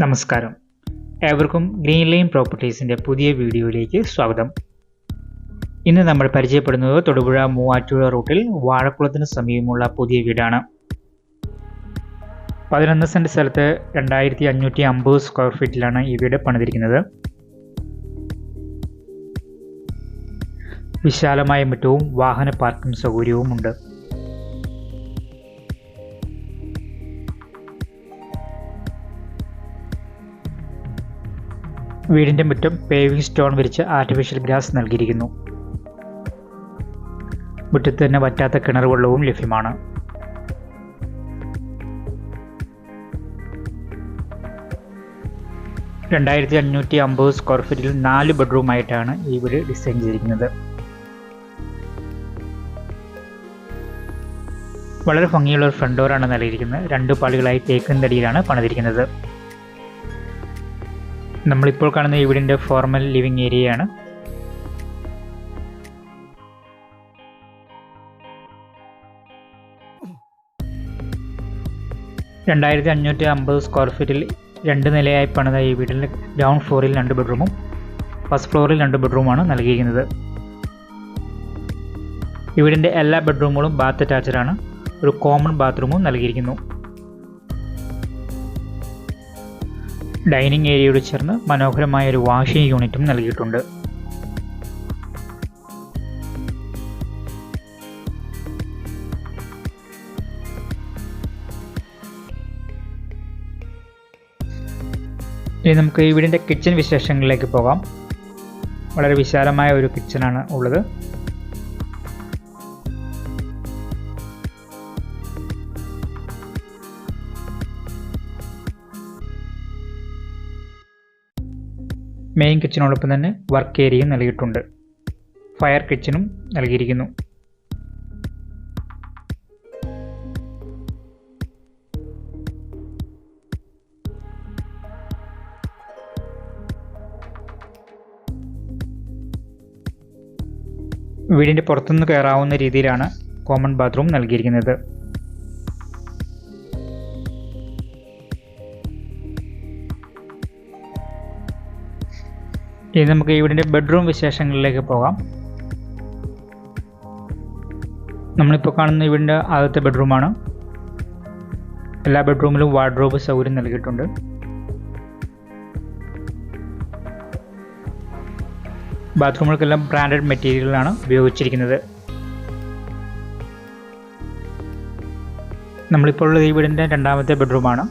നമസ്കാരം. ഏവർക്കും green line പ്രോപ്പർട്ടീസിന്റെ പുതിയ വീഡിയോയിലേക്ക് സ്വാഗതം. ഇന്ന് നമ്മൾ പരിചയപ്പെടുന്നത് തൊടുപുഴ മൂവാറ്റുപുഴ റൂട്ടിൽ വാഴക്കുളത്തിന് സമീപമുള്ള പുതിയ വീടാണ്. പതിനൊന്ന് സെന്റ് സ്ഥലത്ത് രണ്ടായിരത്തി അഞ്ഞൂറ്റി അമ്പത് സ്ക്വയർ ഫീറ്റിലാണ് ഈ വീട് പണിതിരിക്കുന്നത്. വിശാലമായ മുറ്റവും വാഹന പാർക്കിംഗ് സൗകര്യവുമുണ്ട്. ഉണ്ട് വീടിന്റെ മുറ്റം പേവിംഗ് സ്റ്റോൺ വിരിച്ച് ആർട്ടിഫിഷ്യൽ ഗ്രാസ് നൽകിയിരിക്കുന്നു. മുറ്റത്ത് തന്നെ വറ്റാത്ത കിണർ വെള്ളവും ലഭ്യമാണ്. രണ്ടായിരത്തി അഞ്ഞൂറ്റി അമ്പത് സ്ക്വയർ ഫീറ്റിൽ നാല് ബെഡ്റൂമായിട്ടാണ് ഈ വീട് ഡിസൈൻ ചെയ്തിരിക്കുന്നത്. വളരെ ഭംഗിയുള്ള ഒരു ഫ്രണ്ട് ഡോറാണ് നൽകിയിരിക്കുന്നത്. രണ്ട് പാളികളായി തേക്കും തടിയിലാണ് പണിതിരിക്കുന്നത്. നമ്മളിപ്പോൾ കാണുന്ന ഈ വീടിന്റെ ഫോർമൽ ലിവിങ് ഏരിയയാണ് രണ്ടായിരത്തി അഞ്ഞൂറ്റി അമ്പത് സ്ക്വയർ ഫീറ്റിൽ രണ്ട് നിലയായി പണിത ഈ വീട്ടിൽ ഗ്രൗണ്ട് ഫ്ലോറിൽ രണ്ട് ബെഡ്റൂമും ഫസ്റ്റ് ഫ്ലോറിൽ രണ്ട് ബെഡ്റൂമാണ് നൽകിയിരിക്കുന്നത്. ഈ വീടിന്റെ എല്ലാ ബെഡ്റൂമുകളും ബാത്ത് അറ്റാച്ചഡാണ് ഒരു കോമൺ ബാത്റൂമും നൽകിയിരിക്കുന്നു. ഡൈനിങ് ഏരിയയോട് ചേർന്ന് മനോഹരമായ ഒരു വാഷിംഗ് യൂണിറ്റും നൽകിയിട്ടുണ്ട്. ഇനി നമുക്ക് ഈ വീടിന്റെ കിച്ചൺ വിശേഷങ്ങളിലേക്ക് പോകാം. വളരെ വിശാലമായ ഒരു കിച്ചണാണ് ഉള്ളത്. മെയിൻ കിച്ചനോടൊപ്പം തന്നെ വർക്ക് ഏരിയയും നൽകിയിട്ടുണ്ട്. ഫയർ കിച്ചനും നൽകിയിരിക്കുന്നു. വീടിന്റെ പുറത്തുനിന്ന് കയറാവുന്ന രീതിയിലാണ് കോമൺ ബാത്റൂം നൽകിയിരിക്കുന്നത്. ഇനി നമുക്ക് ഈ വീടിന്റെ ബെഡ്റൂം വിശേഷങ്ങളിലേക്ക് പോകാം. നമ്മളിപ്പോൾ കാണുന്ന ഈ വീടിന്റെ ആദ്യത്തെ ബെഡ്റൂമാണ് എല്ലാ ബെഡ്റൂമിലും വാർഡ്രോബ് സൗകര്യം നൽകിയിട്ടുണ്ട്. ബാത്റൂമുകൾക്കെല്ലാം ബ്രാൻഡഡ് മെറ്റീരിയലാണ് ഉപയോഗിച്ചിരിക്കുന്നത്. നമ്മളിപ്പോൾ ഉള്ളത് ഈ വീടിന്റെ രണ്ടാമത്തെ ബെഡ്റൂമാണ്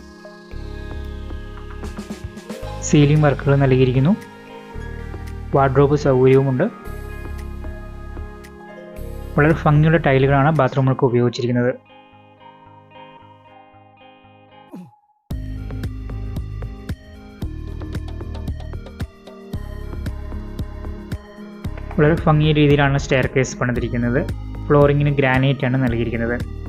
സീലിംഗ് വർക്കുകൾ നൽകിയിരിക്കുന്നു. വാർഡ്രോബ് സൗകര്യവുമുണ്ട്. വളരെ ഭംഗിയുള്ള ടൈലുകളാണ് ബാത്റൂമുകൾക്ക് ഉപയോഗിച്ചിരിക്കുന്നത്. വളരെ ഭംഗിയ രീതിയിലാണ് സ്റ്റെയർ കേസ് പണിതിരിക്കുന്നത് ഫ്ലോറിങ്ങിന് ഗ്രാനൈറ്റ് ആണ് നൽകിയിരിക്കുന്നത്.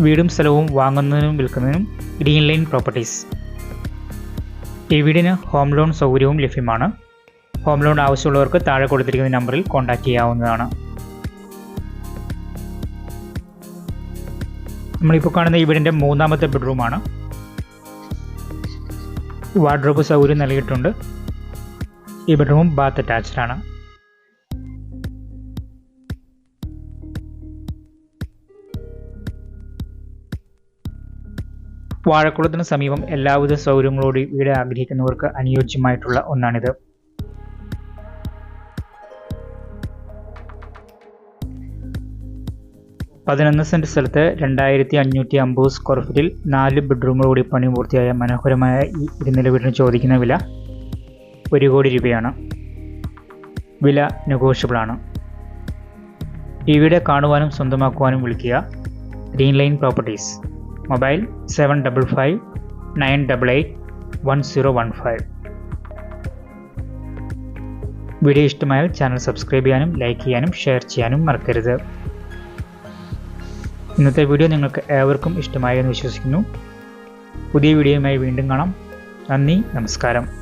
വീടും സ്ഥലവും വാങ്ങുന്നതിനും വിൽക്കുന്നതിനും ഗ്രീൻ ലൈൻ പ്രോപ്പർട്ടീസ്. ഈ വീടിന് ഹോം ലോൺ സൗകര്യവും ലഭ്യമാണ്. ഹോം ലോൺ ആവശ്യമുള്ളവർക്ക് താഴെ കൊടുത്തിരിക്കുന്ന നമ്പറിൽ കോൺടാക്റ്റ് ചെയ്യാവുന്നതാണ്. നമ്മളിപ്പോൾ കാണുന്ന ഈ വീടിന്റെ മൂന്നാമത്തെ ബെഡ്റൂമാണ്. വാർഡ്രോബ് സൗകര്യം നൽകിയിട്ടുണ്ട്. ഈ ബെഡ്റൂമും ബാത്ത് അറ്റാച്ച്ഡ് ആണ്. വാഴക്കുളത്തിന് സമീപം എല്ലാവിധ സൗകര്യങ്ങളോടെ വീട് ആഗ്രഹിക്കുന്നവർക്ക് അനുയോജ്യമായിട്ടുള്ള ഒന്നാണിത്. പതിനൊന്ന് സെന്റ് സ്ഥലത്ത് രണ്ടായിരത്തി അഞ്ഞൂറ്റി അമ്പത് സ്ക്വയർ ഫീറ്റിൽ നാല് ബെഡ്റൂമുകളോടി പണി പൂർത്തിയായ മനോഹരമായ ഈ ഇരുനില വീടിന് ചോദിക്കുന്ന വില ഒരു കോടി രൂപയാണ്. വില നെഗോഷ്യബിളാണ്. ഈ വീട് കാണുവാനും സ്വന്തമാക്കുവാനും വിളിക്കുക. Green line properties. Mobile seven double five nine double eight one zero one five. Video ഇഷ്ടമായാൽ ചാനൽ സബ്സ്ക്രൈബ് ചെയ്യാനും ലൈക്ക് ചെയ്യാനും ഷെയർ ചെയ്യാനും മറക്കരുത്. ഇന്നത്തെ വീഡിയോ നിങ്ങൾക്ക് ഏവർക്കും ഇഷ്ടമായി എന്ന് വിശ്വസിക്കുന്നു. പുതിയ വീഡിയോയുമായി വീണ്ടും കാണാം. നന്ദി നമസ്കാരം.